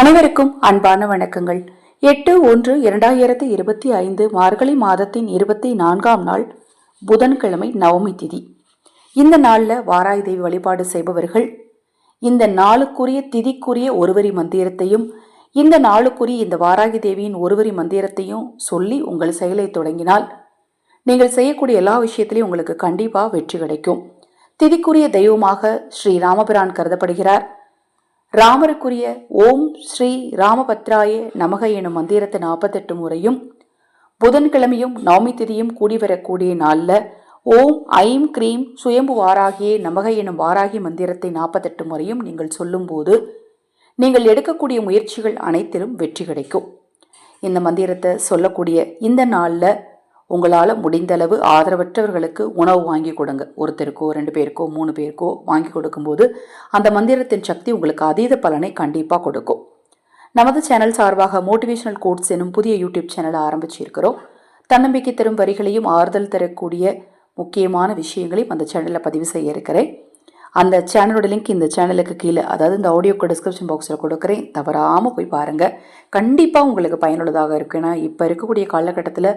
அனைவருக்கும் அன்பான வணக்கங்கள். எட்டு ஒன்று இரண்டாயிரத்தி இருபத்தி ஐந்து மார்கழி மாதத்தின் இருபத்தி நான்காம் நாள் புதன்கிழமை நவமி திதி. இந்த நாளில் வாராய் தேவி வழிபாடு செய்பவர்கள் இந்த நாளுக்குரிய திதிக்குரிய ஒருவரி மந்திரத்தையும் இந்த நாளுக்குரிய இந்த வாராகி தேவியின் ஒருவரி மந்திரத்தையும் சொல்லி உங்கள் செயலை தொடங்கினால் நீங்கள் செய்யக்கூடிய எல்லா விஷயத்திலையும் உங்களுக்கு கண்டிப்பாக வெற்றி கிடைக்கும். திதிக்குரிய தெய்வமாக ஸ்ரீ ராமபிரான் கருதப்படுகிறார். ராமருக்குரிய ஓம் ஸ்ரீ ராமபத்ராய நமக எனும் மந்திரத்தை நாற்பத்தெட்டு முறையும் புதன்கிழமையும் நவமி திதியும் கூடி வரக்கூடிய நாளில் ஓம் ஐம் க்ரீம் சுயம்பு வாராகியே நமக எனும் வாராகி மந்திரத்தை நாற்பத்தெட்டு முறையும் நீங்கள் சொல்லும்போது நீங்கள் எடுக்கக்கூடிய முயற்சிகள் அனைத்திலும் வெற்றி கிடைக்கும். இந்த மந்திரத்தை சொல்லக்கூடிய இந்த நாளில் உங்களால் முடிந்தளவு ஆதரவற்றவர்களுக்கு உணவு வாங்கி கொடுங்க. ஒருத்தருக்கோ ரெண்டு பேருக்கோ மூணு பேருக்கோ வாங்கி கொடுக்கும்போது அந்த மந்திரத்தின் சக்தி உங்களுக்கு அதீத பலனை கண்டிப்பாக கொடுக்கும். நமது சேனல் சார்பாக மோட்டிவேஷனல் கோட்ஸ் எனும் புதிய யூடியூப் சேனலை ஆரம்பிச்சிருக்கிறோம். தன்னம்பிக்கை தரும் வரிகளையும் ஆறுதல் தரக்கூடிய முக்கியமான விஷயங்களையும் அந்த சேனலில் பதிவு செய்ய இருக்கிறேன். அந்த சேனலோட லிங்க் இந்த சேனலுக்கு கீழே அதாவது இந்த ஆடியோக்கு டிஸ்கிரிப்ஷன் பாக்ஸில் கொடுக்குறேன். தவறாமல் போய் பாருங்கள் கண்டிப்பாக உங்களுக்கு பயனுள்ளதாக இருக்கும். ஏன்னா இப்போ இருக்கக்கூடிய காலகட்டத்தில்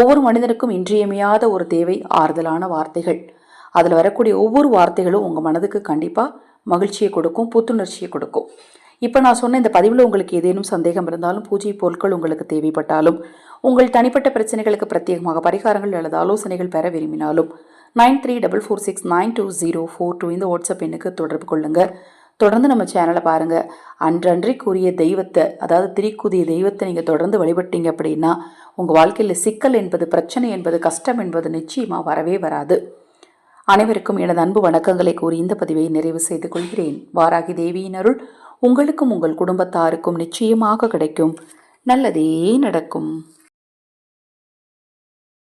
ஒவ்வொரு மனிதனுக்கும் இன்றியமையாத ஒரு தேவை ஆறுதலான வார்த்தைகள். அதில் வரக்கூடிய ஒவ்வொரு வார்த்தைகளும் உங்கள் மனதுக்கு கண்டிப்பாக மகிழ்ச்சியை கொடுக்கும் புத்துணர்ச்சியை கொடுக்கும். இப்போ நான் சொன்ன இந்த பதிவில் உங்களுக்கு ஏதேனும் சந்தேகம் இருந்தாலும் பூஜை பொருட்கள் உங்களுக்கு தேவைப்பட்டாலும் உங்கள் தனிப்பட்ட பிரச்சனைகளுக்கு பிரத்யேகமாக பரிகாரங்கள் அல்லது ஆலோசனைகள் பெற விரும்பினாலும் nine three double four six nine two zero four two இந்த வாட்ஸ்அப் எண்ணுக்கு தொடர்பு கொள்ளுங்கள் தொடர்ந்து நம்ம சேனலை பாருங்கள் அன்றன்றைக்குரிய தெய்வத்தை அதாவது திரிக்குதிய தெய்வத்தை நீங்கள் தொடர்ந்து வழிபட்டீங்க அப்படின்னா உங்கள் வாழ்க்கையில் சிக்கல் என்பது பிரச்சனை என்பது கஷ்டம் என்பது நிச்சயமாக வரவே வராது. அனைவருக்கும் எனது அன்பு வணக்கங்களை கூறி இந்த பதிவை நிறைவு செய்து கொள்கிறேன். வாராகி தேவியின் அருள் உங்களுக்கும் உங்கள் குடும்பத்தாருக்கும் நிச்சயமாக கிடைக்கும். நல்லதே நடக்கும்.